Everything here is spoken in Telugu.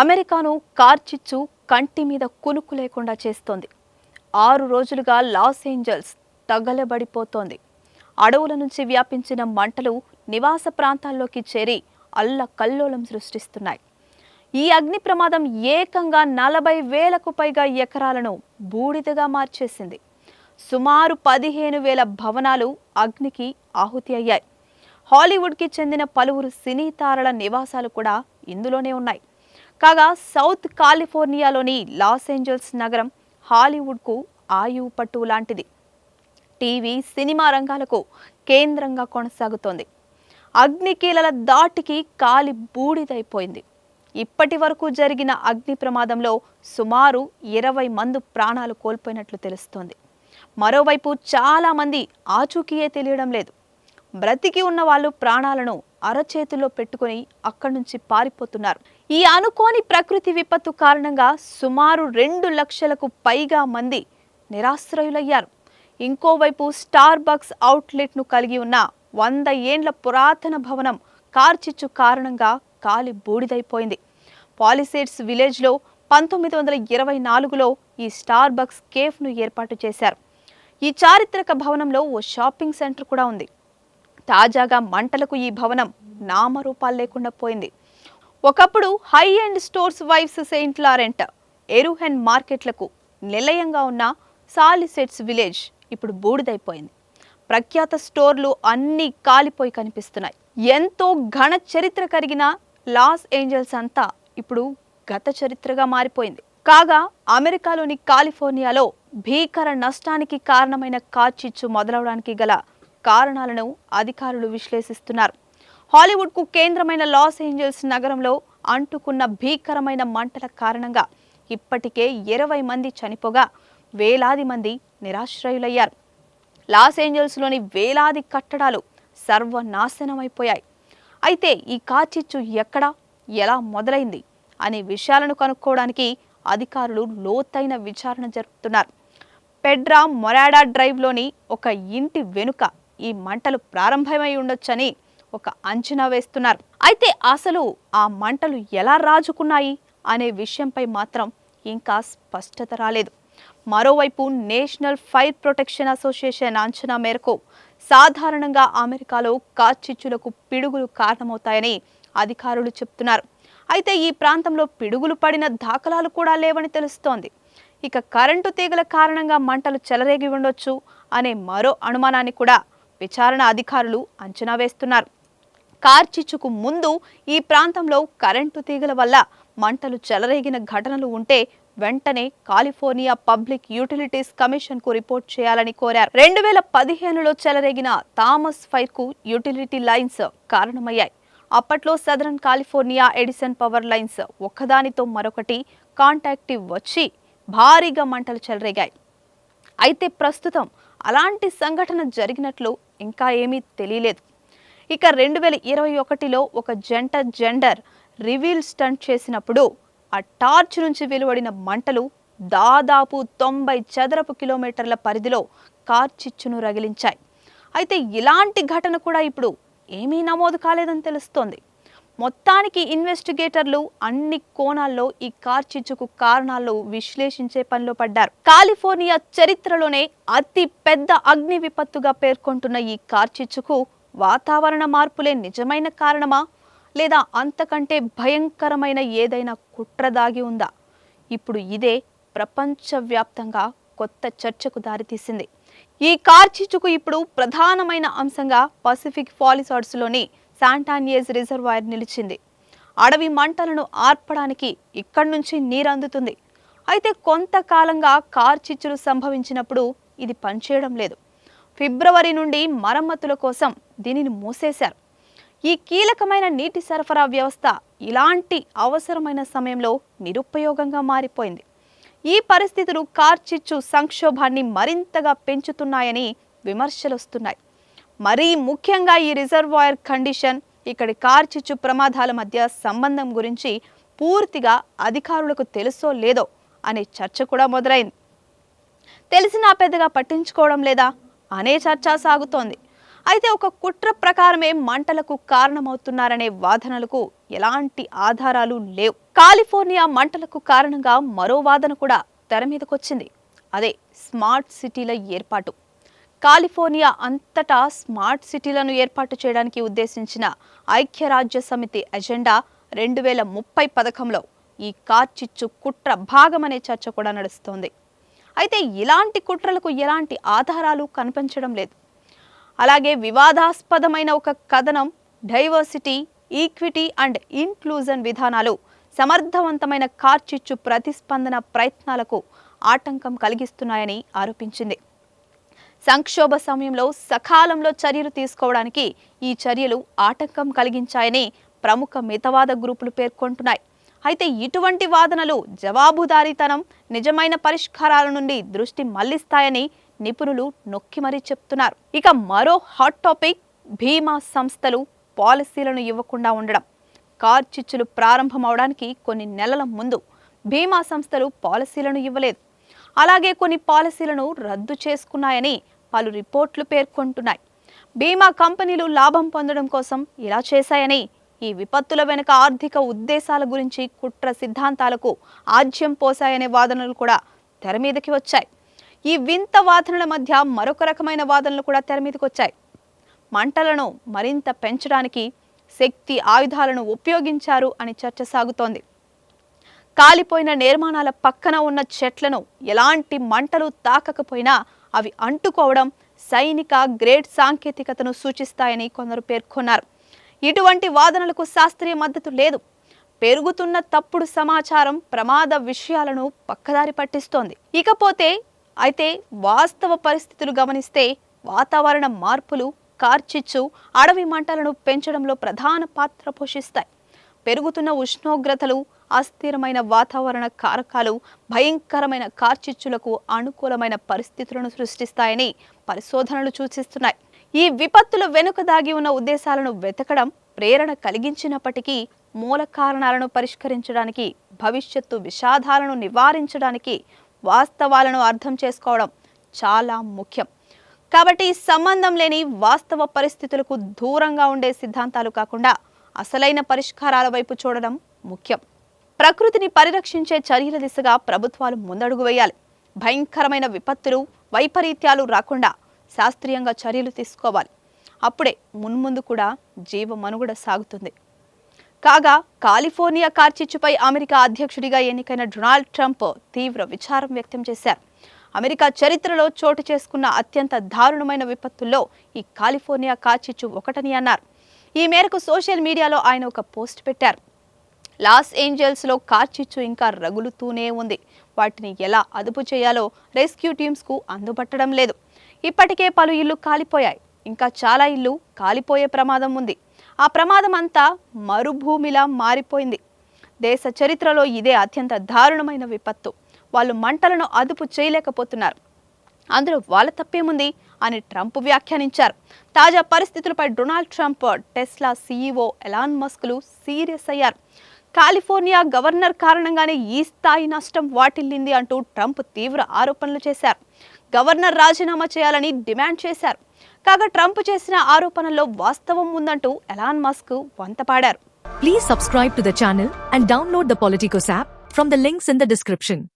అమెరికాను కార్చిచ్చు కంటి మీద కునుకు లేకుండా చేస్తోంది. ఆరు రోజులుగా లాస్ ఏంజల్స్ తగలబడిపోతోంది. అడవుల నుంచి వ్యాపించిన మంటలు నివాస ప్రాంతాల్లోకి చేరి అల్ల కల్లోలం సృష్టిస్తున్నాయి. ఈ అగ్ని ప్రమాదం ఏకంగా నలభై వేలకు పైగా ఎకరాలను బూడిదగా మార్చేసింది. సుమారు పదిహేను వేల భవనాలు అగ్నికి ఆహుతి అయ్యాయి. హాలీవుడ్కి చెందిన పలువురు సినీ తారల నివాసాలు కూడా ఇందులోనే ఉన్నాయి. కాగా సౌత్ కాలిఫోర్నియాలోని లాస్ ఏంజల్స్ నగరం హాలీవుడ్కు ఆయువు పట్టు లాంటిది. టీవీ సినిమా రంగాలకు కేంద్రంగా కొనసాగుతోంది. అగ్నికీలల దాటికి కాలి బూడిదైపోయింది. ఇప్పటి వరకు జరిగిన అగ్ని ప్రమాదంలో సుమారు ఇరవై మంది ప్రాణాలు కోల్పోయినట్లు తెలుస్తోంది. మరోవైపు చాలామంది ఆచూకీయే తెలియడం లేదు. బ్రతికి ఉన్న వాళ్ళు ప్రాణాలను అరచేతుల్లో పెట్టుకుని అక్కడి నుంచి పారిపోతున్నారు. ఈ అనుకోని ప్రకృతి విపత్తు కారణంగా సుమారు రెండు లక్షలకు పైగా మంది నిరాశ్రయులయ్యారు. ఇంకోవైపు స్టార్ బక్స్ అవుట్లెట్ను కలిగి ఉన్న వంద ఏండ్ల పురాతన భవనం కార్చిచ్చు కారణంగా కాలి బూడిదైపోయింది. పాలిసేడ్స్ విలేజ్లో పంతొమ్మిది వందల ఇరవై నాలుగులో ఈ స్టార్ బక్స్ కేఫ్ను ఏర్పాటు చేశారు. ఈ చారిత్రక భవనంలో ఓ షాపింగ్ సెంటర్ కూడా ఉంది. తాజాగా మంటలకు ఈ భవనం నామరూపాలు లేకుండా పోయింది. ఒకప్పుడు high end stores wives Saint Laurent ఎరుహెన్ మార్కెట్లకు నిలయంగా ఉన్న సాలిసెట్స్ విలేజ్ ఇప్పుడు బూడిదైపోయింది. ప్రఖ్యాత స్టోర్లు అన్నీ కాలిపోయి కనిపిస్తున్నాయి. ఎంతో ఘన చరిత్ర కలిగిన లాస్ ఏంజల్స్ అంతా ఇప్పుడు గత చరిత్రగా మారిపోయింది. కాగా అమెరికాలోని కాలిఫోర్నియాలో భీకర నష్టానికి కారణమైన కాచిచ్చు మొదలవడానికి గల కారణాలను అధికారులు విశ్లేషిస్తున్నారు. హాలీవుడ్కు కేంద్రమైన లాస్ ఏంజల్స్ నగరంలో అంటుకున్న భీకరమైన మంటల కారణంగా ఇప్పటికే ఇరవై మంది చనిపోగా వేలాది మంది నిరాశ్రయులయ్యారు. లాస్ ఏంజల్స్లోని వేలాది కట్టడాలు సర్వనాశనమైపోయాయి. అయితే ఈ కాచిచ్చు ఎక్కడ ఎలా మొదలైంది అనే విషయాలను కనుక్కోవడానికి అధికారులు లోతైన విచారణ జరుపుతున్నారు. పెడ్రా మొరాడా డ్రైవ్లోని ఒక ఇంటి వెనుక ఈ మంటలు ప్రారంభమై ఉండొచ్చని ఒక అంచనా వేస్తున్నారు. అయితే అసలు ఆ మంటలు ఎలా రాజుకున్నాయి అనే విషయంపై మాత్రం ఇంకా స్పష్టత రాలేదు. మరోవైపు నేషనల్ ఫైర్ ప్రొటెక్షన్ అసోసియేషన్ అంచనా మేరకు సాధారణంగా అమెరికాలో కాచిచ్చులకు పిడుగులు కారణమవుతాయని అధికారులు చెప్తున్నారు. అయితే ఈ ప్రాంతంలో పిడుగులు పడిన దాఖలాలు కూడా లేవని తెలుస్తోంది. ఇక కరెంటు తీగల కారణంగా మంటలు చెలరేగి ఉండొచ్చు అనే మరో అనుమానాన్ని కూడా విచారణ అధికారులు అంచనా వేస్తున్నారు. కార్చిచ్చుకు ముందు ఈ ప్రాంతంలో కరెంటు తీగల వల్ల మంటలు చెలరేగిన ఘటనలు ఉంటే వెంటనే కాలిఫోర్నియా పబ్లిక్ యూటిలిటీస్ కమిషన్కు రిపోర్ట్ చేయాలని కోరారు. రెండు వేల పదిహేనులో చెలరేగిన థామస్ ఫైర్కు యూటిలిటీ లైన్స్ కారణమయ్యాయి. అప్పట్లో southern California Edison power lines ఒకదానితో మరొకటి కాంటాక్టివ్ వచ్చి భారీగా మంటలు చెలరేగాయి. అయితే ప్రస్తుతం అలాంటి సంఘటన జరిగినట్లు ఇంకా ఏమీ తెలియలేదు. ఇక రెండు వేల ఇరవై ఒకటిలో ఒక జంట జెండర్ రివీల్ స్టంట్ చేసినప్పుడు ఆ టార్చ్ నుంచి వెలువడిన మంటలు దాదాపు తొంభై చదరపు కిలోమీటర్ల పరిధిలో కార్చిచ్చును రగిలించాయి. అయితే ఇలాంటి ఘటన కూడా ఇప్పుడు ఏమీ నమోదు కాలేదని తెలుస్తోంది. మొత్తానికి ఇన్వెస్టిగేటర్లు అన్ని కోణాల్లో ఈ కార్చిచ్చుకు కారణాలు విశ్లేషించే పనిలో పడ్డారు. కాలిఫోర్నియా చరిత్రలోనే అతి పెద్ద అగ్ని విపత్తుగా పేర్కొంటున్న ఈ కార్చిచ్చుకు వాతావరణ మార్పులే నిజమైన కారణమా? లేదా అంతకంటే భయంకరమైన ఏదైనా కుట్ర దాగి ఉందా? ఇప్పుడు ఇదే ప్రపంచవ్యాప్తంగా కొత్త చర్చకు దారితీసింది. ఈ కార్చిచ్చుకు ఇప్పుడు ప్రధానమైన అంశంగా పసిఫిక్ ఫాలిసాడ్స్లోని శాంటానియేజ్ రిజర్వాయర్ నిలిచింది. అడవి మంటలను ఆర్పడానికి ఇక్కడి నుంచి నీరందుతుంది. అయితే కొంతకాలంగా కార్చిచ్చులు సంభవించినప్పుడు ఇది పనిచేయడం లేదు. ఫిబ్రవరి నుండి మరమ్మతుల కోసం దీనిని మూసేశారు. ఈ కీలకమైన నీటి సరఫరా వ్యవస్థ ఇలాంటి అవసరమైన సమయంలో నిరుపయోగంగా మారిపోయింది. ఈ పరిస్థితులు కార్చిచ్చు సంక్షోభాన్ని మరింతగా పెంచుతున్నాయని విమర్శలు వస్తున్నాయి మరీ ముఖ్యంగా ఈ రిజర్వాయర్ కండిషన్ ఇక్కడి కార్చిచ్చు ప్రమాదాల మధ్య సంబంధం గురించి పూర్తిగా అధికారులకు తెలుసో లేదో అనే చర్చ కూడా మొదలైంది. తెలిసినా పెద్దగా పట్టించుకోవడం లేదా అనే చర్చ సాగుతోంది. అయితే ఒక కుట్ర ప్రకారమే మంటలకు కారణమవుతున్నారనే వాదనలకు ఎలాంటి ఆధారాలు లేవు. కాలిఫోర్నియా మంటలకు కారణంగా మరో వాదన కూడా తెర మీదకొచ్చింది. అదే స్మార్ట్ సిటీల ఏర్పాటు. కాలిఫోర్నియా అంతటా స్మార్ట్ సిటీలను ఏర్పాటు చేయడానికి ఉద్దేశించిన ఐక్యరాజ్య సమితి ఎజెండా రెండు వేల ముప్పై పథకంలో ఈ కార్చిచ్చు కుట్ర భాగమనే చర్చ కూడా నడుస్తోంది. అయితే ఇలాంటి కుట్రలకు ఎలాంటి ఆధారాలు కనిపించడం లేదు. అలాగే వివాదాస్పదమైన ఒక కథనం డైవర్సిటీ ఈక్విటీ అండ్ ఇన్క్లూజన్ విధానాలు సమర్థవంతమైన కార్చిచ్చు ప్రతిస్పందన ప్రయత్నాలకు ఆటంకం కలిగిస్తున్నాయని ఆరోపించింది. సంక్షోభ సమయంలో సకాలంలో చర్యలు తీసుకోవడానికి ఈ చర్యలు ఆటంకం కలిగించాయని ప్రముఖ మితవాద గ్రూపులు పేర్కొంటున్నాయి. అయితే ఇటువంటి వాదనలు జవాబుదారీతనం నిజమైన పరిష్కారాల నుండి దృష్టి మళ్ళిస్తాయని నిపుణులు నొక్కి మరీ చెప్తున్నారు. ఇక మరో హాట్ టాపిక్ బీమా సంస్థలు పాలసీలను ఇవ్వకుండా ఉండడం. కార్ చిచ్చులు ప్రారంభమవడానికి కొన్ని నెలల ముందు బీమా సంస్థలు పాలసీలను ఇవ్వలేదు. అలాగే కొన్ని పాలసీలను రద్దు చేసుకున్నాయని పలు రిపోర్ట్లు పేర్కొంటున్నాయి. బీమా కంపెనీలు లాభం పొందడం కోసం ఇలా చేశాయని ఈ విపత్తుల వెనుక ఆర్థిక ఉద్దేశాల గురించి కుట్ర సిద్ధాంతాలకు ఆజ్యం పోశాయనే వాదనలు కూడా తెర మీదకి వచ్చాయి. ఈ వింత వాదనల మధ్య మరొక రకమైన వాదనలు కూడా తెర మంటలను మరింత పెంచడానికి శక్తి ఆయుధాలను ఉపయోగించారు అని చర్చ సాగుతోంది. కాలిపోయిన నిర్మాణాల పక్కన ఉన్న చెట్లను ఎలాంటి మంటలు తాకకపోయినా అవి అంటుకోవడం సైనిక గ్రేడ్ సాంకేతికతను సూచిస్తాయని కొందరు పేర్కొన్నారు. ఇటువంటి వాదనలకు శాస్త్రీయ మద్దతు లేదు. పెరుగుతున్న తప్పుడు సమాచారం ప్రమాద విషయాలను పక్కదారి పట్టిస్తోంది. ఇకపోతే అయితే వాస్తవ పరిస్థితులు గమనిస్తే వాతావరణ మార్పులు కార్చిచ్చు అడవి మంటలను పెంచడంలో ప్రధాన పాత్ర పోషిస్తాయి. పెరుగుతున్న ఉష్ణోగ్రతలు అస్థిరమైన వాతావరణ కారకాలు భయంకరమైన కార్చిచ్చులకు అనుకూలమైన పరిస్థితులను సృష్టిస్తాయని పరిశోధనలు సూచిస్తున్నాయి. ఈ విపత్తుల వెనుక దాగి ఉన్న ఉద్దేశాలను వెతకడం ప్రేరణ కలిగించినప్పటికీ మూల కారణాలను పరిష్కరించడానికి భవిష్యత్తు విషాదాలను నివారించడానికి వాస్తవాలను అర్థం చేసుకోవడం చాలా ముఖ్యం. కాబట్టి సంబంధం లేని వాస్తవ పరిస్థితులకు దూరంగా ఉండే సిద్ధాంతాలు కాకుండా అసలైన పరిష్కారాల వైపు చూడడం ముఖ్యం. ప్రకృతిని పరిరక్షించే చర్యల దిశగా ప్రభుత్వాలు ముందడుగు వేయాలి. భయంకరమైన విపత్తులు వైపరీత్యాలు రాకుండా శాస్త్రీయంగా చర్యలు తీసుకోవాలి. అప్పుడే మున్ముందు కూడా జీవ మనుగడ సాగుతుంది. కాగా కాలిఫోర్నియా కార్చిచ్చుపై అమెరికా అధ్యక్షుడిగా ఎన్నికైన డొనాల్డ్ ట్రంప్ తీవ్ర విచారం వ్యక్తం చేశారు. అమెరికా చరిత్రలో చోటు చేసుకున్న అత్యంత దారుణమైన విపత్తుల్లో ఈ కాలిఫోర్నియా కార్చిచ్చు ఒకటని అన్నారు. ఈ మేరకు సోషల్ మీడియాలో ఆయన ఒక పోస్ట్ పెట్టారు. లాస్ ఏంజల్స్లో కార్చిచ్చు ఇంకా రగులుతూనే ఉంది. వాటిని ఎలా అదుపు చేయాలో రెస్క్యూ టీమ్స్కు అందుబట్టడం లేదు. ఇప్పటికే పలు ఇల్లు కాలిపోయాయి. ఇంకా చాలా ఇల్లు కాలిపోయే ప్రమాదం ఉంది. ఆ ప్రమాదం అంతా మరుభూమిలా మారిపోయింది. దేశ చరిత్రలో ఇదే అత్యంత దారుణమైన విపత్తు. వాళ్ళు మంటలను అదుపు చేయలేకపోతున్నారు. అందులో వాళ్ళ తప్పేముంది అని ట్రంప్ వ్యాఖ్యానించారు. తాజా పరిస్థితులపై Donald Trump Tesla CEO Elon మస్క్లు serious అయ్యారు. కాలిఫోర్నియా గవర్నర్ కారణంగానే ఈ స్థాయి నష్టం వాటిల్లింది అంటూ ట్రంప్ తీవ్ర ఆరోపణలు చేశారు. గవర్నర్ రాజీనామా చేయాలని డిమాండ్ చేశారు. కాగా ట్రంప్ చేసిన ఆరోపణల్లో వాస్తవం ఉందంటూ Elon Musk వంతపాడారు please subscribe to the and download the Politicos app from the links in the description